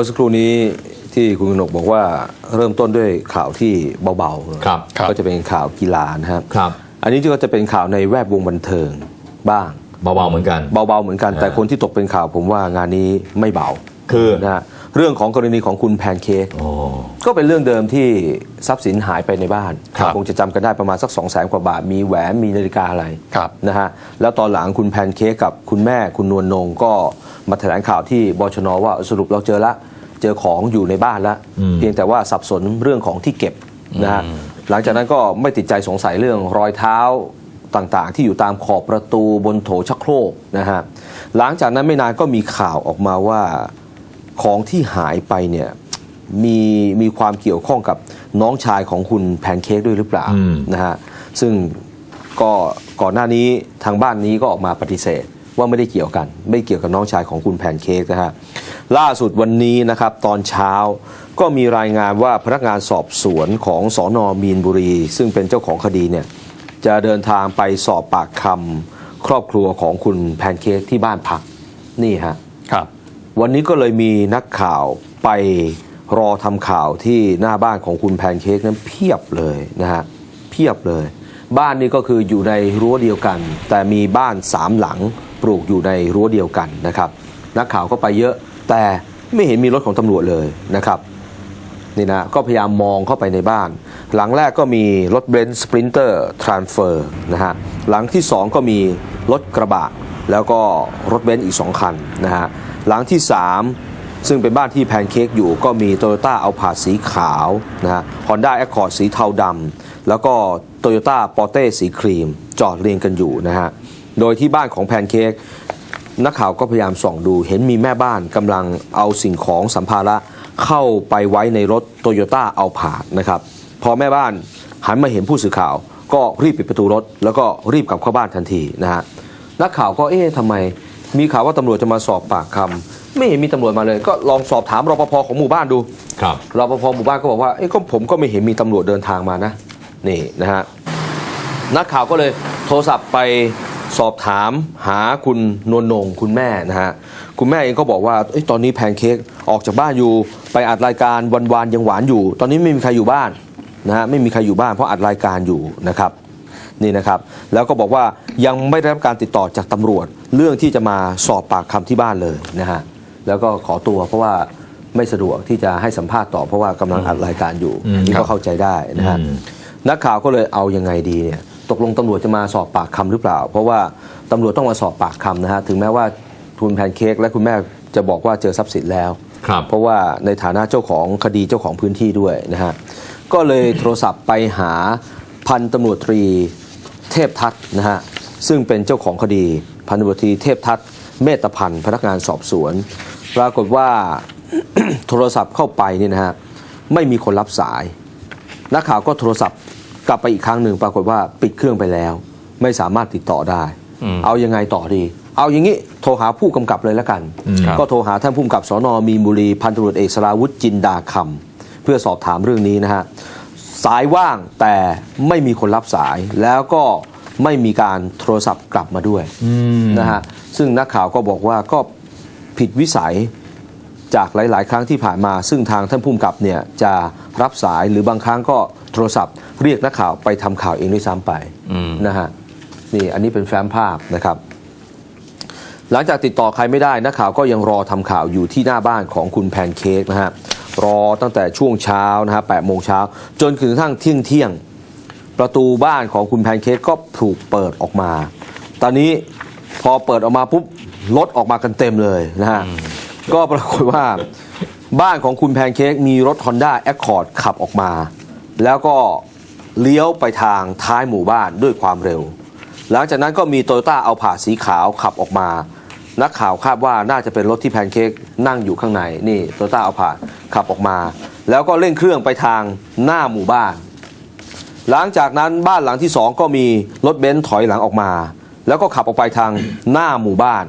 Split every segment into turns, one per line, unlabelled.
เอ่อเมื่อสักครู่นี้ที่คุณกนกบอกว่าเริ่มต้นด้วยข่าวที่เบาๆ
ครับ
ครับ
ก็จะเป็นข่าวกีฬานะครับ
ครับ
อันนี้ก็จะเป็นข่าวในแวดวงบันเทิงบ้าง
เบาๆเหมือนกัน
เบาๆเหมือนกัน แต่คนที่ตกเป็นข่าวผมว่างานนี้ไม่เบา
คือ
นะฮะเรื่องของกรณีของคุณแพนเค้ก
โอ้
ก็เป็นเรื่องเดิมที่ทรัพย์สินหายไปในบ้าน
ครับ
คงจะจำกันได้ประมาณสัก2 0 0แสนกว่าบาท มีแหวนมีนาฬิกาอะไร
ครับ
นะฮะแล้วตอนหลังคุณแพนเค้กกับคุณแม่คุณนวลนงก็มาแถลงข่าวที่บชนว่าสรุปเราเจอละ เจอของอยู่ในบ้านแล้ว เพียงแต่ว่าสับสนเรื่องของที่เก็บนะฮะหลังจากนั้นก็ไม่ติดใจสงสัยเรื่องรอยเท้าต่างๆ ที่อยู่ตามขอบประตูบนโถชักโครกนะฮะหลังจากนั้นไม่นานก็มีข่าวออกมาว่าของที่หายไปเนี่ยมีมีความเกี่ยวข้องกับน้องชายของคุณแพนเค้กด้วยหรือเปล่า
อืม
นะฮะซึ่งก็ก่อนหน้านี้ทางบ้านนี้ก็ออกมาปฏิเสธ ว่าไม่ได้เกี่ยวกัน ไม่เกี่ยวกับน้องชายของคุณแพนเค้กนะฮะล่าสุดวันนี้นะครับตอนเช้าก็มีรายงานว่าพนักงานสอบสวนของสอนอมีนบุรี ซึ่งเป็นเจ้าของคดีเนี่ยจะเดินทางไปสอบปากคำครอบครัวของคุณแพนเค้กที่บ้านพักนี่ฮะ
ครับ
วันนี้ก็เลยมีนักข่าวไปรอทำข่าวที่หน้าบ้านของคุณแพนเค้กนั้นเพียบเลยนะฮะเพียบเลย บ้านนี้ก็คืออยู่ในรั้วเดียวกัน แต่มีบ้านสามหลัง ปลูกอยู่ในรั้วเดียวกันนะครับ นักข่าวก็ไปเยอะแต่ไม่เห็นมีรถของตำรวจเลยนะครับนี่นะก็พยายามมองเข้าไปในบ้าน หลังแรกก็มีรถเบนซ์สปรินเตอร์ทรานเฟอร์นะฮะหลังที่ 2 ก็มีรถกระบะ แล้วก็รถเบนซ์อีก 2 คันนะฮะหลังที่ 3 ซึ่งเป็นบ้านที่แพนเค้กอยู่ก็มีโตโยต้าเอาผาสีขาวนะฮะฮอนด้าแอคคอร์ดสีเทาดำแล้วก็โตโยต้าปอเต้สีครีม จอดเรียงกันอยู่นะฮะ โดยที่บ้านของแพนเค้กนักข่าวก็พยายามส่องดู เห็นมีแม่บ้านกำลังเอาสิ่งของสัมภาระเข้าไปไว้ในรถโตโยต้าเอาผาดนะครับ พอแม่บ้านหันมาเห็นผู้สื่อข่าว ก็รีบปิดประตูรถ แล้วก็รีบกลับเข้าบ้านทันทีนะฮะนักข่าวก็เอ๊ะทำไม มีข่าวว่าตำรวจจะมาสอบปากคำไม่เห็นมีตำรวจมาเลย ก็ลองสอบถามรปภของหมู่บ้านดู
ครับ
รปภหมู่บ้านก็บอกว่าเอ้ก็ผมก็ไม่เห็นมีตำรวจเดินทางมานะนี่นะฮะนักข่าวก็เลยโทรศัพท์ไป สอบถามหาคุณนวลนงคุณแม่นะฮะคุณแม่เองก็บอกว่าเอ้ยตอนนี้แพนเค้กออกจากบ้านอยู่ ไปอัดรายการวันวานยังหวานอยู่ ตอนนี้ไม่มีใครอยู่บ้านนะฮะไม่มีใครอยู่บ้านเพราะอัดรายการอยู่นะครับนี่นะครับ แล้วก็บอกว่ายังไม่ได้รับการติดต่อจากตำรวจ เรื่องที่จะมาสอบปากคำที่บ้านเลยนะฮะแล้วก็ขอตัวเพราะว่าไม่สะดวกที่จะให้สัมภาษณ์ต่อเพราะว่ากำลังอัดรายการอยู่
อืม
นี่
ครั
ก็
บ
เข้าใจได้นะฮะ
อืม
นักข่าวก็เลยเอายังไงดีเนี่ย ตกลงตำรวจจะมาสอบปากคำหรือเปล่า เพราะว่าตำรวจต้องมาสอบปากคำนะฮะถึงแม้ว่าคุณแพนเค้กและคุณแม่จะบอกว่าเจอทรัพย์สินแล้ว
ครับ
เพราะว่าในฐานะเจ้าของคดีเจ้าของพื้นที่ด้วยนะฮะก็เลยโทรศัพท์ไปหาพันตำรวจตรีเทพทัศน์นะฮะซึ่งเป็นเจ้าของคดีพันตำรวจตรีเทพทัศน์เมตพันธ์พนักงานสอบสวน ปรากฏว่าโทรศัพท์เข้าไปนี่นะฮะไม่มีคนรับสาย นักข่าวก็โทรศัพท์ กลับไปอีกครั้งหนึ่งปรากฏว่าปิดเครื่องไปแล้ว ไม่สามารถติดต่อได้
อืม
เอายังไงต่อดี เอาอย่างนี้โทรหาผู้กำกับเลยแล้วกัน
ครับ
ก็โทรหาท่านผู้กำกับสอนอมีนบุรีพันตำรวจเอกสราวุฒิจินดาคำเพื่อสอบถามเรื่องนี้นะฮะสายว่างแต่ไม่มีคนรับสายแล้วก็ไม่มีการโทรศัพท์กลับมาด้วย
อืม
นะฮะซึ่งนักข่าวก็บอกว่าก็ผิดวิสัยจากหลาย ๆ ครั้งที่ผ่านมา ซึ่งทางท่านผู้กำกับเนี่ยจะรับสายหรือบางครั้งก็ โทรศัพท์ เรียกนักข่าวไปทำข่าวเองด้วยซ้ำไป
อืม
นะฮะนี่อันนี้เป็นแฟ้มภาพนะครับ หลังจากติดต่อใครไม่ได้นักข่าวก็ยังรอทำข่าวอยู่ที่หน้าบ้านของคุณแพนเค้กนะฮะรอตั้งแต่ช่วงเช้านะฮะแปดโมงเช้าจนถึงกระทั่งเที่ยงเที่ยงๆประตูบ้านของคุณแพนเค้กก็ถูกเปิดออกมา ตอนนี้พอเปิดออกมาปุ๊บรถออกมากันเต็มเลยนะฮะก็ปรากฏว่าบ้านของคุณแพนเค้กมีรถ Honda Accord ขับออกมา แล้วก็เลี้ยวไปทางท้ายหมู่บ้านด้วยความเร็ว หลังจากนั้นก็มีโตโยต้าเอาผ่าสีขาวขับออกมา นักข่าวคาดว่าน่าจะเป็นรถที่แพนเค้กนั่งอยู่ข้างในนี่โตโยต้าเอาผ่าขับออกมา แล้วก็เร่งเครื่องไปทางหน้าหมู่บ้าน หลังจากนั้นบ้านหลังที่สองก็มีรถเบนซ์ถอยหลังออกมา แล้วก็ขับออกไปทางหน้าหมู่บ้าน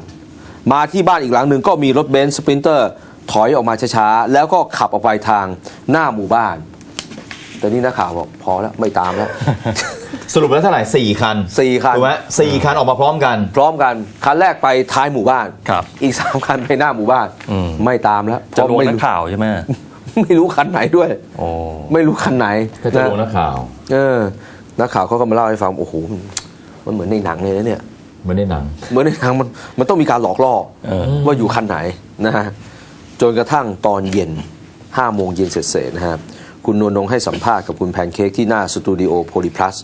มาที่บ้านอีกหลังหนึ่งก็มีรถเบนซ์สปรินเตอร์ถอยออกมาช้าๆแล้วก็ขับออกไปทางหน้าหมู่บ้าน แต่นี่นักข่าวบอกพอแล้วไม่ตามแล้ว
สรุปแล้วเท่าไหร่สี่คัน
สี่คัน
ถูกไหมสี่คันออกมาพร้อมกัน
พร้อมกันคันแรกไปท้ายหมู่บ้าน
ครับ
อีกสามคันไปหน้าหมู่บ้าน
อืม
ไม่ตามแล้ว
จะลง
ไม่
นัก
รู้
ข่าวใช่ไหม
ไม่รู้คันไหนด้วย
โอ้
ไม่รู้คันไหน
ก็จะลงนักข่าว
เออนักข่าวเขาก็มาเล่าให้ฟังโอ้โหมันเหมือนในหนังเลยนะเนี่ย
เหมือนในหนัง
เหมือนในหนังมันมันต้องมีการหลอกล่อ
เออ
ว่าอยู่คันไหนนะฮะจนกระทั่งตอนเย็นห้าโมงเย็นเสร็จๆนะฮะ คุณนวลนงให้สัมภาษณ์กับคุณแพนเค้กที่หน้าสตูดิโอโพลีพลัส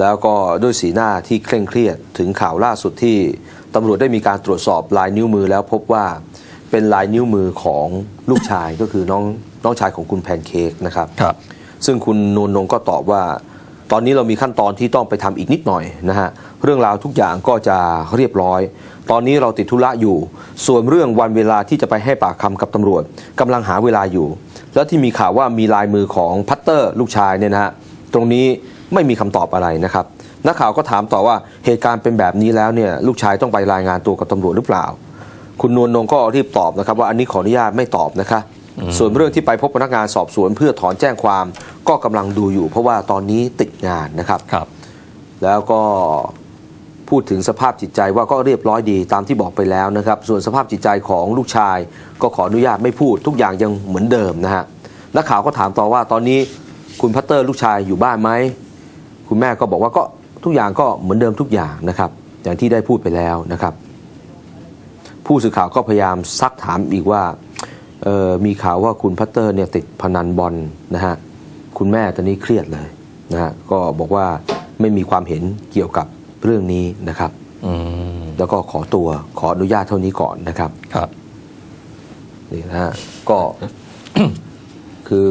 แล้วก็ด้วยสีหน้าที่เคร่งเครียดถึงข่าวล่าสุดที่ตำรวจได้มีการตรวจสอบลายนิ้วมือแล้วพบว่าเป็นลายนิ้วมือของลูกชายก็คือน้องน้องชายของคุณแพนเค้กนะครับ
ครับ
ซึ่งคุณนวลนงก็ตอบว่า ตอนนี้เรามีขั้นตอนที่ต้องไปทำอีกนิดหน่อยนะฮะเรื่องราวทุกอย่างก็จะเรียบร้อย ตอนนี้เราติดธุระอยู่ ส่วนเรื่องวันเวลาที่จะไปให้ปากคำกับตำรวจกำลังหาเวลาอยู่ แล้วที่มีข่าวว่ามีลายมือของพัตเตอร์ลูกชายเนี่ยนะฮะตรงนี้ไม่มีคำตอบอะไรนะครับนักข่าวก็ถามต่อว่าเหตุการณ์เป็นแบบนี้แล้วเนี่ยลูกชายต้องไปรายงานตัวกับตำรวจหรือเปล่า คุณนวลนงก็รีบตอบนะครับ ว่าอันนี้ขออนุญาตไม่ตอบนะคะ ส่วนเรื่องที่ไปพบพนักงานสอบสวนเพื่อถอนแจ้งความก็กำลังดูอยู่ เพราะว่าตอนนี้ติดงานนะครับ
ครับ
แล้วก็ พูดถึงสภาพจิตใจว่าก็เรียบร้อยดีตามที่บอกไปแล้วนะครับ ส่วนสภาพจิตใจของลูกชาย ก็ขออนุญาตไม่พูดทุกอย่างยังเหมือนเดิมนะฮะนักข่าวก็ถามต่อว่าตอนนี้คุณพัตเตอร์ลูกชายอยู่บ้านไหมคุณแม่ก็บอกว่าก็ทุกอย่างก็เหมือนเดิมทุกอย่างนะครับ อย่างที่ได้พูดไปแล้วนะครับ ผู้สื่อข่าวก็พยายามซักถามอีกว่ามีข่าวว่าคุณพัตเตอร์เนี่ยติดพนันบอลนะฮะคุณแม่ตอนนี้เครียดเลยนะฮะก็บอกว่าไม่มีความเห็นเกี่ยวกับ เรื่องนี้นะครับ
อืม
แล้วก็ขอตัวขออนุญาตเท่านี้ก่อนนะครับ
ครับ
นี่นะฮะก็คือ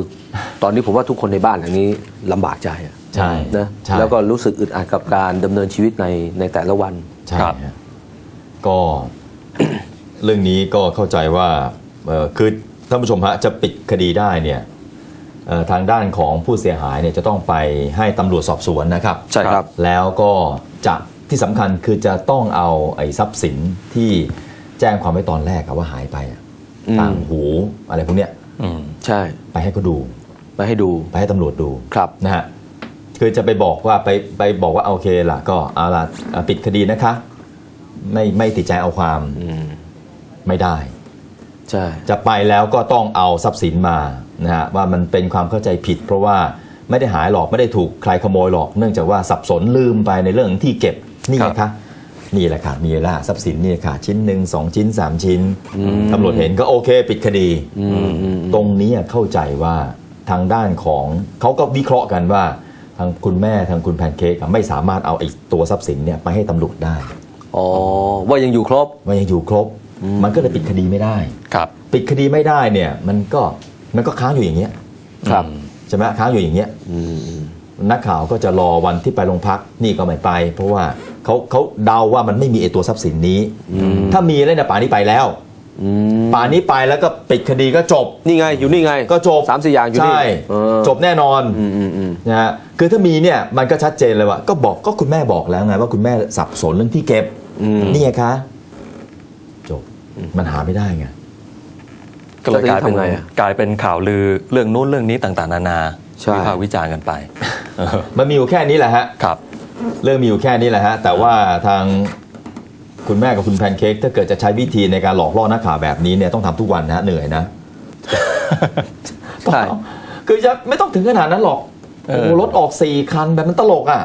ตอนนี้ผมว่าทุกคนในบ้านหลังนี้ลำบากใจอะ
ใช่
นะ
ใช่
แล้วก็รู้สึกอึดอัดกับการดำเนินชีวิตในในแต่ละวัน
ใช่
ครับ
ฮะก็ เรื่องนี้ก็เข้าใจว่าเอ่อคือท่านผู้ชมฮะจะปิดคดีได้เนี่ยเอ่อ ทางด้านของผู้เสียหายเนี่ยจะต้องไปให้ตำรวจสอบสวนนะครับ
ใช่ครับ
แล้วก็จะที่สำคัญคือจะต้องเอาไอ้ทรัพย์สินที่แจ้งความไว้ตอนแรกอะว่าหายไปอะ
อืม
ต่างหูอะไรพวกเนี้ย
อืม
ใช่
ไปให้เขาดู
ไปให้ดู
ไปให้ตำรวจดู
ครับ
นะฮะคือจะไปบอกว่าไปไปบอกว่าโอเคล่ะก็เอาล่ะอะปิดคดีนะคะ ไม่ไม่ติดใจเอาความ
อืม
ไม่ได้
ใช่
จะไปแล้วก็ต้องเอาทรัพย์สินมา นะฮะว่ามันเป็นความเข้าใจผิด เพราะว่าไม่ได้หายหรอกไม่ได้ถูกใครขโมยหรอก เนื่องจากว่าสับสนลืมไปในเรื่องที่เก็บนี่ไงคะนี่แหละค่ะมีละทรัพย์สินนี่ค่ะ ชิ้นหนึ่งสองชิ้นสามชิ้นตำรวจเห็นก็โอเค ปิดคดี
อืมอืม
ตรงนี้เข้าใจว่าทางด้านของเขาก็วิเคราะห์กันว่า ทางคุณแม่ทางคุณแพนเค้กอะไม่สามารถเอาไอ้ตัวทรัพย์สินเนี่ยไปให้ตำรวจได้
อ๋อว่ายังอยู่ครบ
ว่ายังอยู่ครบ มันก็เลยปิดคดีไม่ได้
ครับ
ปิดคดีไม่ได้เนี่ยมันก็ มันก็ค้างอยู่อย่างเงี้ย
ครับ
ใช่ไหมค้างอยู่อย่างเงี้ย
อืมอืม
นักข่าวก็จะรอวันที่ไปโรงพักนี่ก็ไม่ไป เพราะว่าเขาเขาเดาว่ามันไม่มีไอ้ตัวทรัพย์สินนี้ ถ้ามีแล้วเนี่ยป่านนี้ไปแล้ว
อืม
ป่านนี้ไปแล้วก็ปิดคดีก็จบ
นี่ไงอยู่นี่ไง
ก็จบ
สามสี่อย่างอยู่นี่
ใช่
เออ
จบแน่นอน
อืมอืมอืม
นะฮะคือถ้ามีเนี่ยมันก็ชัดเจนเลยว่าก็บอกก็คุณแม่บอกแล้วไงว่าคุณแม่สับสนเรื่องที่เก็บ
อืม
นี่ไงคะจบมันหาไม่ได้ไง
ก็เลยกลายเป็น
ทำไงอะ
กลายเป็นข่าวลือเรื่องนู้นเรื่องนี้ต่างๆ นานา
ใช่
วิพากษ์วิจารณ์กันไปเออ
มันมีอยู่แค่นี้แหละฮะ
ครับ
เรื่องมีอยู่แค่นี้แหละฮะ แต่ว่าทางคุณแม่กับคุณแพนเค้กถ้าเกิดจะใช้วิธีในการหลอกล่อนักข่าวแบบนี้เนี่ยต้องทำทุกวันนะฮะเหนื่อยนะ
ใช่
คือจะไม่ต้องถึงขนาดนั้นหรอก
เออ
โอ้โหรถออกสี่คันแบบมันตลกอะ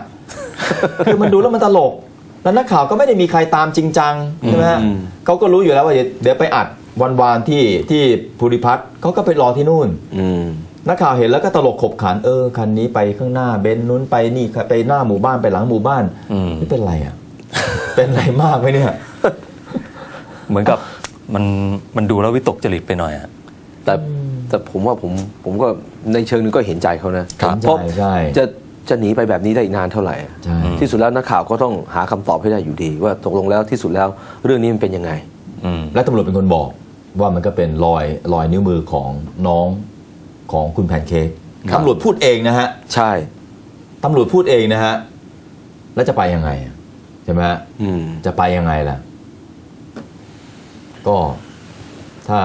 คือมันดูแล้วมันตลก แล้วนักข่าวก็ไม่ได้มีใครตามจริงจังใช่ไหมฮะ
อืม
เขาก็รู้อยู่แล้วว่าเดี๋ยวเดี๋ยวไปอัด วันวานที่ที่ภูริพัฒน์เขาก็ไปรอที่นู่น
อืม
นักข่าวเห็นแล้วก็ตลกขบขันเออคันนี้ไปข้างหน้าเบนซ์นู้นไปนี่ไปหน้าหมู่บ้านไปหลังหมู่บ้าน
อืม
ไม่เป็นไรอะ เป็นไรมากไหมเนี่ย
เหมือนกับมันมันดูแล้ววิตกจริตไปหน่อยอะ
แต่แต่ผมว่าผมผมก็ในเชิงหนึงก็เห็นใจเขานะครับเพราะ
ใช่ใช่
จะจะหนีไปแบบนี้ได้อีกนานเท่าไหร่อะ
ใช่
ที่สุดแล้วนักข่าวก็ต้องหาคำตอบให้ได้อยู่ดี ว่าตกลงแล้วที่สุดแล้วเรื่องนี้มันเป็นยังไง
อืม
และตำรวจเป็นคนบอก ว่ามันก็เป็นรอยรอยนิ้วมือของน้องของคุณแพนเค้ก
ครับ
ตำรวจพูดเองนะฮะ
ใช่
ตำรวจพูดเองนะฮะแล้วจะไปยังไงอะใช่ไหมฮะ
อืม
จะไปยังไงล่ะ ก็ถ้า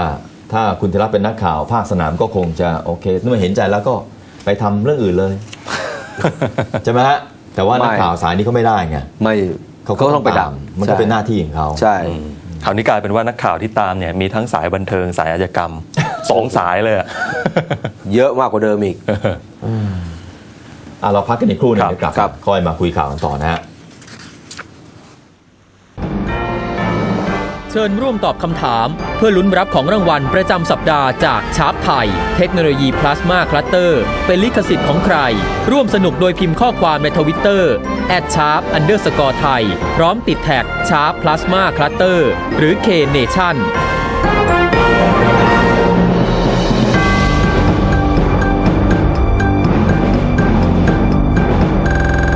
ถ้าคุณธีระเป็นนักข่าว ภาคสนามก็คงจะโอเคเมื่อเห็นใจแล้วก็ไปทำเรื่องอื่นเลยใช่ไหมฮะแต่ว่านัก
ไม่
ข่าวสายนี้เขาไม่ได้ไง
ไม่
เขาก็ต้องไปดัมันก็เป็นหน้าที่ของเขา
ใช่
คราวนี้กลายเป็นว่านักข่าวที่ตามเนี่ยมีทั้งสายบันเทิงสายอาชญากรรมสองสายเลยอะ
เยอะมากกว่าเดิมอีก
อะเราพักกันอีกครู่หนึง
ครับ
เดี๋ยวกลับ
ครับ
ค่อยมาคุยข่าวกันต่อนะฮะ
เชิญร่วมตอบคำถาม เพื่อลุ้นรับของรางวัลประจำสัปดาห์จากชาร์ปไทย เทคโนโลยีพลาสมาคลัตเตอร์เป็นลิขสิทธิ์ของใคร ร่วมสนุกโดยพิมพ์ข้อความในทวิตเตอร์ @chard_under_score ไทยพร้อมติดแท็กชาร์ปพลาสมาคลัตเตอร์หรือ K Nation